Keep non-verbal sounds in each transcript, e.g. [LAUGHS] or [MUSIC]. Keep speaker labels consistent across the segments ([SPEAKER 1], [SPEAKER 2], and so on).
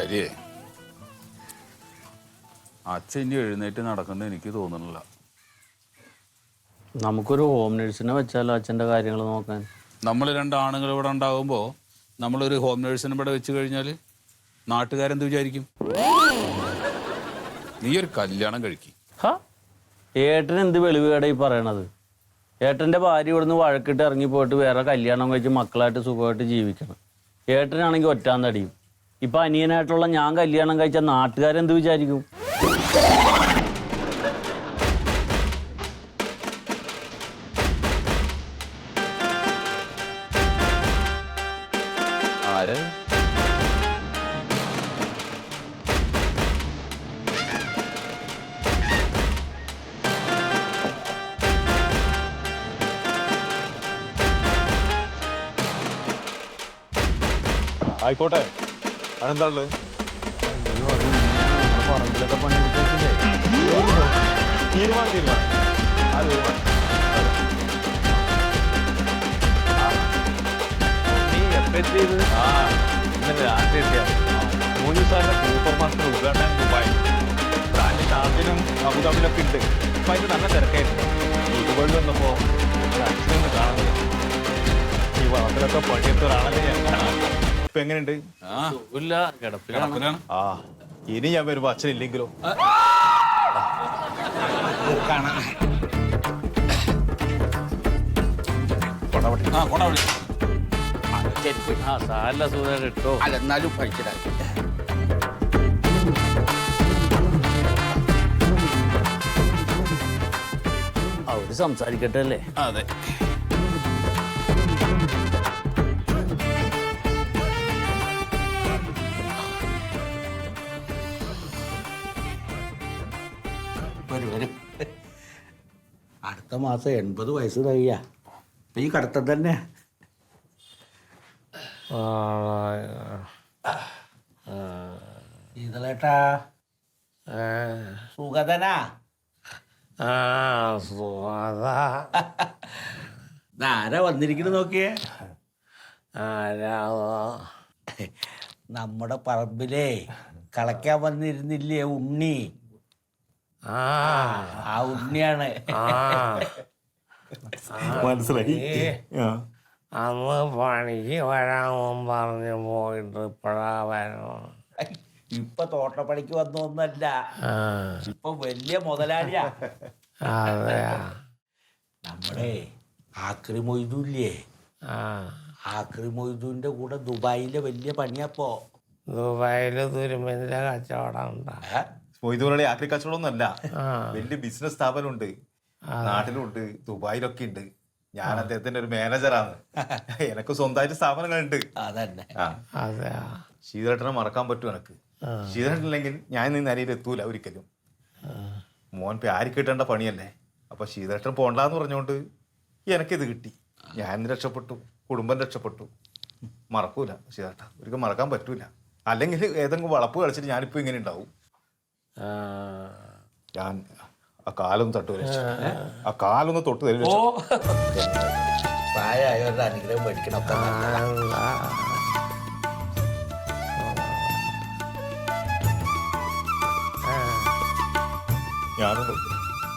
[SPEAKER 1] പ്യാരിയെ അച്ഛൻ ഇനി എഴുന്നേറ്റ് നടക്കുന്നത് എനിക്ക് തോന്നുന്നില്ല.
[SPEAKER 2] നമുക്കൊരു ഹോം നഴ്സിനെ വെച്ചാലോ അച്ഛന്റെ കാര്യങ്ങൾ നോക്കാൻ?
[SPEAKER 1] നമ്മൾ രണ്ട് ആണുങ്ങൾ ഇവിടെ ഉണ്ടാകുമ്പോൾ നമ്മളൊരു ഹോം നഴ്സിനെ ഇവിടെ വെച്ച് കഴിഞ്ഞാൽ നാട്ടുകാരെന്ത് വിചാരിക്കും? നീ ഒരു കല്യാണം കഴിക്കും.
[SPEAKER 2] ഹാ? ഏട്ടൻ എന്ത് വെളിവേട ഈ പറയണത്? ഏട്ടന്റെ ഭാര്യ ഇവിടുന്ന് വഴക്കിട്ട് ഇറങ്ങി പോയിട്ട് വേറെ കല്യാണം കഴിച്ച് മക്കളായിട്ട് സുഖമായിട്ട് ജീവിക്കണം. ഏട്ടനാണെങ്കിൽ ഒറ്റാൻ തടിയും ഇപ്പൊ അനിയനായിട്ടുള്ള ഞാൻ കല്യാണം കഴിച്ച നാട്ടുകാരെന്ത് വിചാരിക്കും?
[SPEAKER 3] ആയിക്കോട്ടെ. അതെന്താ ഉള്ളത്
[SPEAKER 2] പറമ്പിലൊക്കെ പണിയെടുത്തില്ലേ
[SPEAKER 3] തീരുമാനം തീരുമാനം ആ തീരുമാനം നീ എപ്പെത്തിയത് ആ ഇന്നലെ രാത്രി എത്തിയാണ് മൂന്ന് സാറിന്റെ സൂപ്പർ മാസ്റ്റർ ഉദ്ഘാടനം ദുബായ് ബ്രാൻഡ് ഷാർജിനും അബുദാബിലൊക്കെ ഉണ്ട് അപ്പൊ അതിന് നല്ല തിരക്കായിരുന്നു ദുബായിൽ വന്നപ്പോ ഒരു അച്ഛനൊന്ന് കാണുന്നത് ഈ വളത്തിലൊക്കെ പണിയെടുത്ത ഒരാളല്ലേ ഞാൻ ഇപ്പൊ എങ്ങനെയുണ്ട്?
[SPEAKER 1] ആ
[SPEAKER 2] ഇല്ല കിടപ്പിലാണ്
[SPEAKER 1] കിടപ്പിലാണ്.
[SPEAKER 3] ആ ഇനി ഞാൻ വരുമ്പോ അച്ഛൻ ഇല്ലെങ്കിലോ?
[SPEAKER 1] ആ. കൊണ്ടാ വിളി
[SPEAKER 2] ആ സാരല്ല സുഖം ഇട്ടോ
[SPEAKER 1] അല്ല എന്നാലും കഴിച്ചിടാ
[SPEAKER 2] അവർ സംസാരിക്കട്ടെ അല്ലേ?
[SPEAKER 1] അതെ.
[SPEAKER 4] വരും വരും. അടുത്ത മാസം എൺപത് വയസ്സ് കഴിയാ ഈ കടത്തം തന്നെ. ഇതലേട്ടാ സുഗതനാ. ആരാ വന്നിരിക്കുന്നു നോക്കിയേ? നമ്മുടെ പറമ്പിലേ കളയ്ക്കാൻ വന്നിരുന്നില്ലേ ഉണ്ണി? ആ. ഉണ്ണിയാണ്.
[SPEAKER 3] മനസ്സിലായി. ആ.
[SPEAKER 5] അന്ന് പണിക്ക് വരാമെന്നും പറഞ്ഞു പോയിട്ട് ഇപ്പഴാ വരണം
[SPEAKER 4] ഇപ്പൊ തോട്ടപ്പണിക്ക് വന്നൊന്നല്ല. ഇപ്പൊ വലിയ മുതലാളിയാ.
[SPEAKER 5] അതെയാ.
[SPEAKER 4] നമ്മുടെ ആക്രി മൊയ്തുല്ലേ
[SPEAKER 5] ആ.
[SPEAKER 4] ആക്രി മൊയ്തുവിന്റെ കൂടെ ദുബായിലെ വലിയ പണിയപ്പോ
[SPEAKER 5] ദുബായിൽ തുരുമ്പിന്റെ കച്ചവടം ഉണ്ടാ.
[SPEAKER 3] ആക്രി കച്ചവടമൊന്നുമല്ല വലിയ ബിസിനസ് സ്ഥാപനമുണ്ട്. നാട്ടിലുണ്ട്. ദുബായിലൊക്കെ ഉണ്ട്. ഞാൻ അദ്ദേഹത്തിന്റെ ഒരു മാനേജറാണ് [LAUGHS] എനക്ക് സ്വന്തമായിട്ട് സ്ഥാപനങ്ങളുണ്ട്.
[SPEAKER 4] അതന്നെ.
[SPEAKER 3] ശീതളേട്ടനെ മറക്കാൻ പറ്റും എനക്ക്. ശീതളേട്ടനില്ലെങ്കിൽ ഞാൻ ഇന്ന് നിലയിൽ എത്തൂല ഒരിക്കലും. മോൻ പ്യാരി കിട്ടേണ്ട പണിയല്ലേ? അപ്പൊ ശീതളേട്ടൻ പോണ്ടെന്ന് പറഞ്ഞുകൊണ്ട് എനിക്കിത് കിട്ടി. ഞാൻ ഇന്ന് രക്ഷപ്പെട്ടു. കുടുംബം രക്ഷപ്പെട്ടു. മറക്കൂല ശീതേട്ട ഒരിക്കലും മറക്കാൻ പറ്റൂല. അല്ലെങ്കിൽ ഏതെങ്കിലും വളപ്പ് കളിച്ചിട്ട് ഞാനിപ്പോ ഇങ്ങനെ ഉണ്ടാവും. ഞാൻ ആ കാലൊന്ന് തട്ടു ആ. കാലൊന്ന് തൊട്ട് തരും. രക്ഷ.
[SPEAKER 4] പ്രായമായവരുടെ അനുഗ്രഹം
[SPEAKER 3] മേടിക്കണം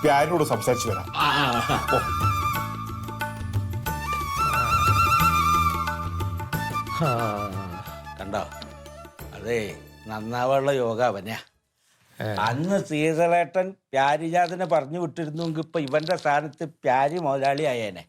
[SPEAKER 3] ഞാനോട് സംസാരിച്ചു വരാം.
[SPEAKER 4] കണ്ടോ? അതെ നന്നാവാനുള്ള യോഗ അവനാ. അന്ന് സീതളേട്ടൻ പ്യാരിജാതനെ പറഞ്ഞു വിട്ടിരുന്നെങ്കിൽ ഇപ്പൊ ഇവന്റെ സ്ഥാനത്ത് പ്യാരി മുതലാളി ആയേനെ.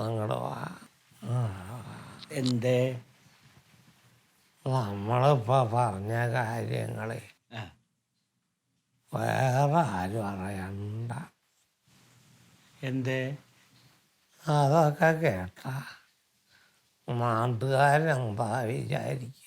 [SPEAKER 5] അങ്ങോട്ട് വാ.
[SPEAKER 4] എന്തേ?
[SPEAKER 5] നമ്മളിപ്പോ പറഞ്ഞ കാര്യങ്ങളെ. വേറെ ആരും അറിയണ്ട.
[SPEAKER 4] എന്തേ?
[SPEAKER 5] അതൊക്കെ കേട്ട. നാട്ടുകാരെന്താ വിചാരിക്കുക